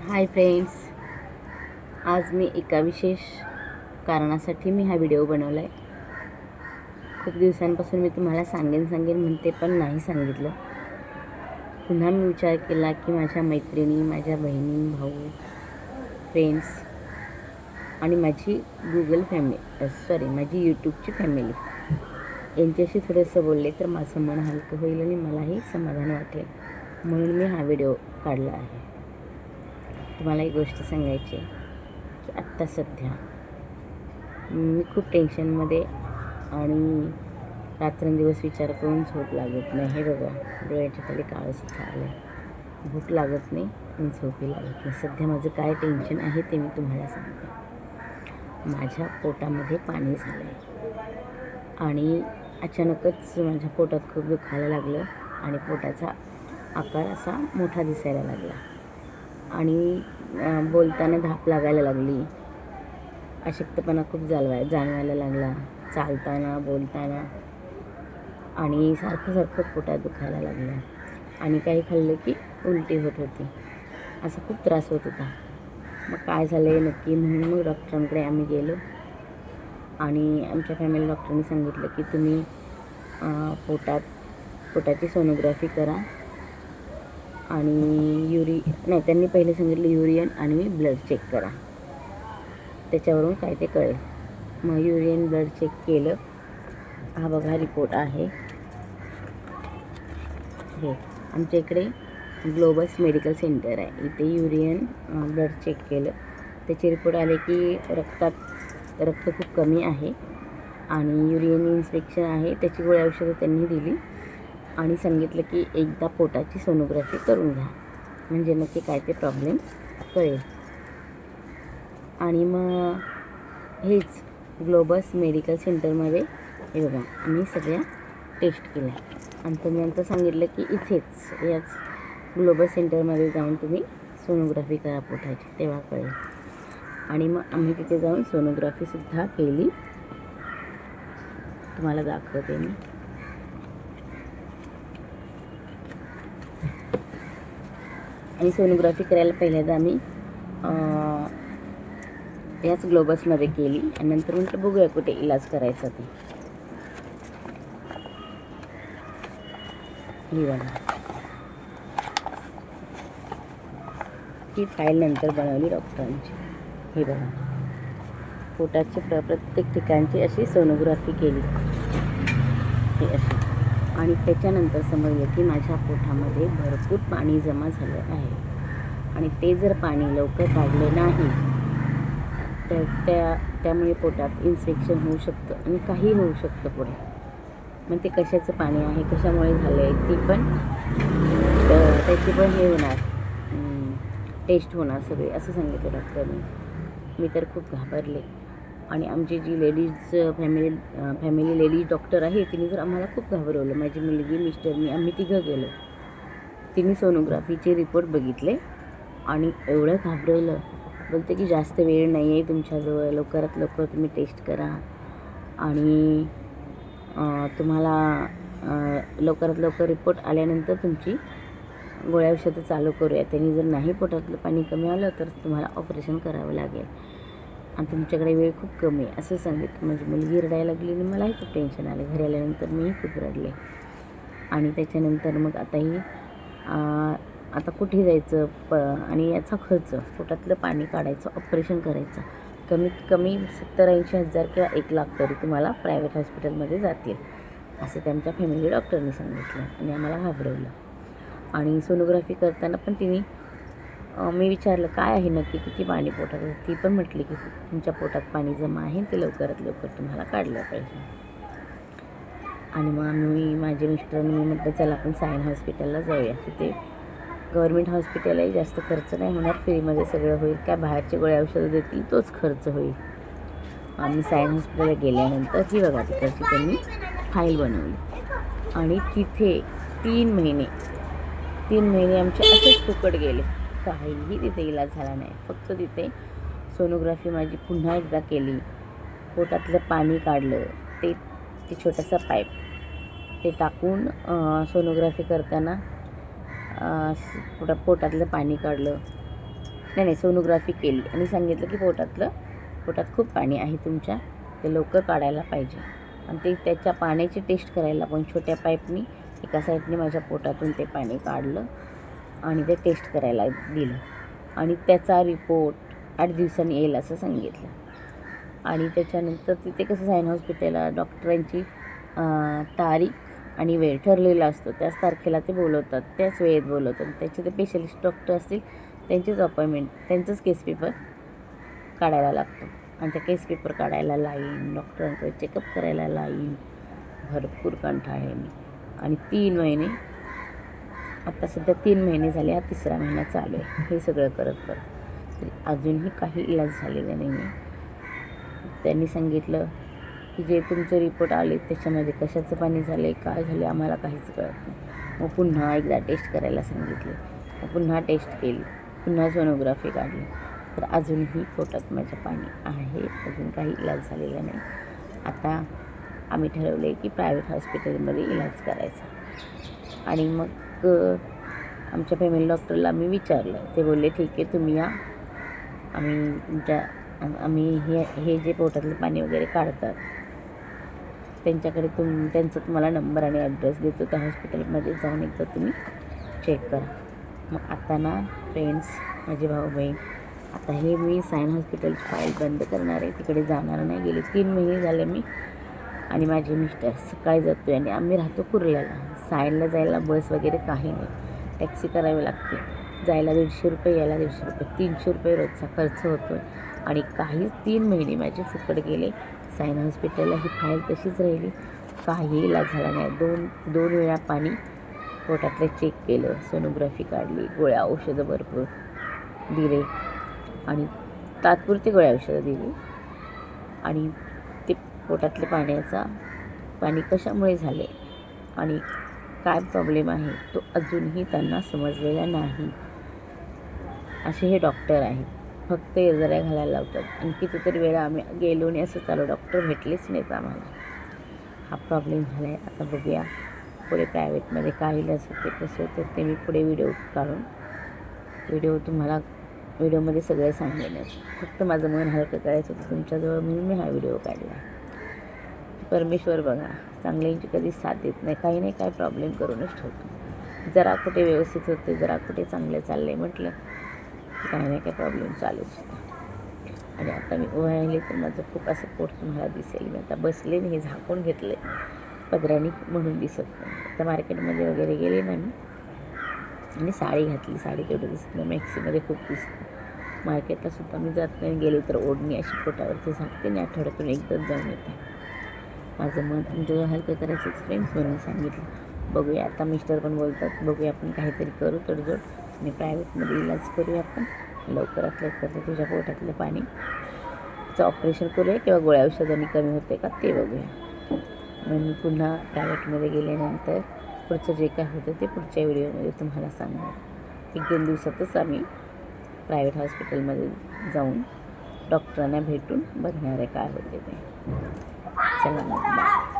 Hi friends आज मी एका विशेष कारणासाठी मी हा व्हिडिओ बनवला आहे खूप दिवसांपासून मी तुम्हाला सांगेन सांगेन म्हणते पण नाही सांगितलं. पुन्हा मी विचार केला की माझ्या मैत्रिणी माझ्या बहिणी भाऊ फ्रेंड्स आणि माझी गुगल फॅमिली सॉरी माझी यूट्यूबची फॅमिली यांच्याशी थोडंसं बोलले तर माझं मन हलकं होईल आणि मलाही समाधान वाटेल. म्हणून मी हा व्हिडिओ काढला आहे. तुम्हाला एक गोष्ट सांगायची आहे की आत्ता सध्या मी खूप टेन्शनमध्ये आणि रात्रंदिवस विचार करून झोप लागत नाही. हे बघा डोळ्याच्या खाली काळसुद्धा आलं आहे भूक लागत नाही आणि झोपही लागत नाही. सध्या माझं काय टेन्शन आहे ते मी तुम्हाला सांगते. माझ्या पोटामध्ये पाणी झालं आहे आणि अचानकच माझ्या पोटात खूप दुखायला लागलं आणि पोटाचा आकार असा मोठा दिसायला लागला. आणि बोलताना धाप लागायला लागली. अशक्तपणा खूप जालवाय जाणवायला लागला. चालताना बोलताना आणि सारखं सारखं पोटात दुखायला लागलं. आणि काही खाल्लं की उलटी होत होती. असा खूप त्रास होत होता. मग काय झालं आहे नक्की? म्हणून मग डॉक्टरांकडे आम्ही गेलो. आणि आमच्या फॅमिली डॉक्टरांनी सांगितलं की तुम्ही पोटात पोटाची सोनोग्राफी करा. आणि युरी नाही त्यांनी पहिले सांगितलं युरियन आणि ब्लड चेक करा. त्याच्यावरून काय ते कळेल. मग युरियन ब्लड चेक केलं. हा बघा रिपोर्ट आहे. हे आमच्या इकडे ग्लोबस मेडिकल सेंटर आहे. इथे युरियन ब्लड चेक केलं. त्याचे रिपोर्ट आले की रक्तात रक्त खूप कमी आहे. आणि युरियन इन्स्पेक्शन आहे. त्याची गोळ्या औषधं त्यांनी दिली. आणि सांगितलं की एकदा पोटाची सोनोग्राफी करून घ्या. म्हणजे नक्की काय ते प्रॉब्लेम कळेल. आणि मग हेच ग्लोबस मेडिकल सेंटरमध्ये हे बघा आम्ही सगळ्या टेस्ट केल्या. आणि तुम्ही आमचं सांगितलं की इथेच याच ग्लोबस सेंटरमध्ये जाऊन तुम्ही सोनोग्राफी करा पोटाची तेव्हा कळेल. आणि मग आम्ही तिथे जाऊन सोनोग्राफीसुद्धा केली. तुम्हाला दाखवते मी. आणि सोनोग्राफी करायला पहिल्यांदा आम्ही याच ग्लोबसमध्ये केली आणि नंतर म्हटलं बघूया कुठे इलाज करायचा ते. ही बघा. ही फाईल नंतर बनवली डॉक्टरांची. हे बघा. पोटाची प्र प्रत्येक ठिकाणची अशी सोनोग्राफी केली. ही अशी. आणि त्याच्यानंतर समजलं की माझ्या पोटामध्ये भरपूर पाणी जमा झालं आहे. आणि ते जर पाणी लवकर काढले नाही तर त्या त्यामुळे पोटात इन्फेक्शन होऊ शकतं आणि काही होऊ शकतं पुढे. मग ते कशाचं पाणी आहे कशामुळे झालं आहे ती पण तर त्याची पण हे होणार. टेस्ट होणार सगळे असं सांगितलं डॉक्टरने. मी तर खूप घाबरले. आणि आमची जी ladies family family ladies doctor आहे तिने तर आम्हाला खूप घाबरवलं. माझी मुलगी मिस्टर मी आम्ही तिघं गेलो. तिने सोनोग्राफीचे रिपोर्ट बघितले आणि एवढं घाबरवलं. बोलते की जास्त वेळ नाही आहे तुमच्याजवळ. लवकरात लवकर तुम्ही टेस्ट करा. आणि तुम्हाला लवकरात लवकर रिपोर्ट आल्यानंतर तुमची गोळ्या औषधं चालू करूया. त्यांनी जर नाही पोटातलं पाणी कमी आलं तर तुम्हाला ऑपरेशन करावं लागेल. आणि तुमच्याकडे वेळ खूप कमी आहे. असं सांगितलं म्हणजे मुलगी रडायला लागली आणि मलाही खूप टेन्शन आलं. घरी आल्यानंतर मीही खूप रडले. आणि त्याच्यानंतर मग आताही आता कुठे जायचं? प आणि याचा खर्च पोटातलं पाणी काढायचं ऑपरेशन करायचं. कमीत कमी सत्तर ऐंशी हजार किंवा एक लाख तरी तुम्हाला प्रायव्हेट हॉस्पिटलमध्ये जातील. असं त्यांच्या फॅमिली डॉक्टरने सांगितलं. आणि आम्हाला घाबरवलं. आणि सोनोग्राफी करताना पण तिने मी विचारलं काय आहे नक्की? किती पाणी पोटात आहे? ती पण म्हटली की तुमच्या पोटात पाणी जमा आहे ते लवकरात लवकर तुम्हाला काढलं पाहिजे. आणि मग आम्ही माझे मिस्टर मी म्हटलं चला आपण सायन हॉस्पिटलला जाऊया. तिथे गव्हर्मेंट हॉस्पिटललाही जास्त खर्च नाही होणार. फ्रीमध्ये सगळं होईल. काय बाहेरचे गोळ्या औषधं देतील तोच खर्च होईल. आम्ही सायन हॉस्पिटलला गेल्यानंतर ही बघा तिकडची त्यांनी फाईल बनवली. आणि तिथे तीन महिने तीन महिने आमचे असेच फुकट गेले. काहीही तिथे इलाज झाला नाही. फक्त तिथे सोनोग्राफी माझी पुन्हा एकदा केली. पोटातलं पाणी काढलं. ते ते छोटासा पाईप. ते टाकून सोनोग्राफी करताना पोटा पोटातलं पाणी काढलं. नाही नाही सोनोग्राफी केली. आणि सांगितलं की पोटातलं पोटात खूप पाणी आहे तुमच्या. ते लवकर काढायला पाहिजे. आणि ते त्याच्या पाण्याची टेस्ट करायला पण छोट्या पाईपनी एका साईडने माझ्या पोटातून ते पाणी काढलं. आणि ते टेस्ट करायला दिलं. आणि त्याचा रिपोर्ट आठ दिवसांनी येईल असं सांगितलं. आणि त्याच्यानंतर तिथे कसं सायन हॉस्पिटलला डॉक्टरांची तारीख आणि वेळ ठरलेला असतो. त्याच तारखेला ते बोलवतात. त्याच वेळेत बोलवतात. त्याचे ते स्पेशलिस्ट डॉक्टर असतील त्यांचीच अपॉइंटमेंट त्यांचंच केस पेपर काढायला लागतो. आणि त्या केस पेपर काढायला लाईन डॉक्टरांकडे चेकअप करायला लाईन भरपूर कंटाळे मी आणि तीन महिने आता सध्या तीन महिने झाले हा तिसरा महिना चालू आहे. हे सगळं करत करत. तरी अजूनही काही इलाज झालेला नाही आहे. त्यांनी सांगितलं की जे तुमचे रिपोर्ट आले त्याच्यामध्ये कशाचं पाणी झालं आहे काय झाले आम्हाला काहीच कळत नाही. मग पुन्हा एकदा टेस्ट करायला सांगितले. मग पुन्हा टेस्ट केली. पुन्हा सोनोग्राफी काढली. तर अजूनही पोटात माझं पाणी आहे. अजून काही इलाज झालेला नाही. आता आम्ही ठरवले की प्रायव्हेट हॉस्पिटलमध्ये इलाज करायचा. आणि मग अ, आमच्या फॅमिली डॉक्टरला मी विचारलं. ते बोलले ठीक आहे तुम्ही या. आम्ही तुमच्या आम्ही हे हे जे पोटातलं पाणी वगैरे काढतात त्यांच्याकडे तुम त्यांचा तुम्हाला नंबर आणि ॲड्रेस देतो. त्या हॉस्पिटलमध्ये जाऊन एकदा तुम्ही चेक करा. मग आता ना फ्रेंड्स माझे भाऊ बहीण आता हे मी सायन हॉस्पिटलची फाईल बंद करणार आहे. तिकडे जाणार नाही. गेले तीन महिने झाले मी. आणि माझे मिस्टर सकाळी जातो आणि आम्ही राहतो कुर्ल्याला. सायनला जायला बस वगैरे काही नाही. टॅक्सी करावी लागते. जायला दीडशे रुपये यायला दीडशे रुपये तीनशे रुपये रोजचा खर्च होतो आहे आणि काही तीन महिने माझे फुकट गेले. सायन हॉस्पिटलला ही फाईल तशीच राहिली. काही इलाज झाला नाही. दोन दोन वेळा पाणी पोटातलं चेक केलं. सोनोग्राफी काढली. गोळ्या औषधं भरपूर दिले. आणि तात्पुरती गोळ्या औषधं दिली. आणि पोटातले पाण्याचा पाणी कशामुळे झाले आणि काय प्रॉब्लेम आहे तो अजूनही त्यांना समजलेला नाही. असे हे डॉक्टर आहेत. फक्त येजऱ्या घालायला लावतात. आणि कितीतरी वेळा आम्ही गेलो नाही असं चालू डॉक्टर भेटलेच नाहीत आम्हाला. हा प्रॉब्लेम झाला आहे आता बघूया. पुढे प्रायव्हेटमध्ये काय इलाज होते कसं होतं ते मी पुढे व्हिडिओ काढून व्हिडिओ तुम्हाला व्हिडिओमध्ये सगळे सांगेनच. फक्त माझं मन हलकं करायचं होतं. तुमच्याजवळ म्हणून मी हा व्हिडिओ काढला. आहे परमेश्वर बघा चांगल्यांची कधी साथ देत नाही. काही नाही काय प्रॉब्लेम करूनच ठेवतो. जरा कुठे व्यवस्थित होते जरा कुठे चांगलं चाललं आहे म्हटलं काही नाही काय प्रॉब्लेम चालूच आणि आता मी उभं राहिले तर माझं खूप असं पोट तुम्हाला दिसेल. मी आता बसले आणि हे झाकून घेतलं पदराणी म्हणून दिसत नाही. आता मार्केटमध्ये वगैरे गेले ना मी आणि साडी घातली. साडी तेवढं दिसत नाही. मॅक्सीमध्ये खूप दिसतं. मार्केटला सुद्धा मी जात नाही. गेले तर ओढणी अशी पोटावरती झाकते आणि आठवड्यातून एकदाच जाऊन येते. माझं मन तुमच्या हलकं करायचं फ्रेंड्स म्हणून सांगितलं. बघूया आता मिस्टर पण बोलतात बघूया आपण काहीतरी करू तडजोड आणि प्रायव्हेटमध्ये इलाज करूया आपण. लवकरात लवकर तुझ्या पोटातलं पाणी. तिचं ऑपरेशन करूया किंवा गोळ्या औषधांनी कमी होते का ते बघूया. मग मी पुन्हा प्रायव्हेटमध्ये गेल्यानंतर पुढचं जे काय होतं ते पुढच्या व्हिडिओमध्ये तुम्हाला सांगणार. एक दोन दिवसातच आम्ही प्रायव्हेट हॉस्पिटलमध्ये जाऊन डॉक्टरांना भेटून बघणार आहे काय होते ते. चला मग बाय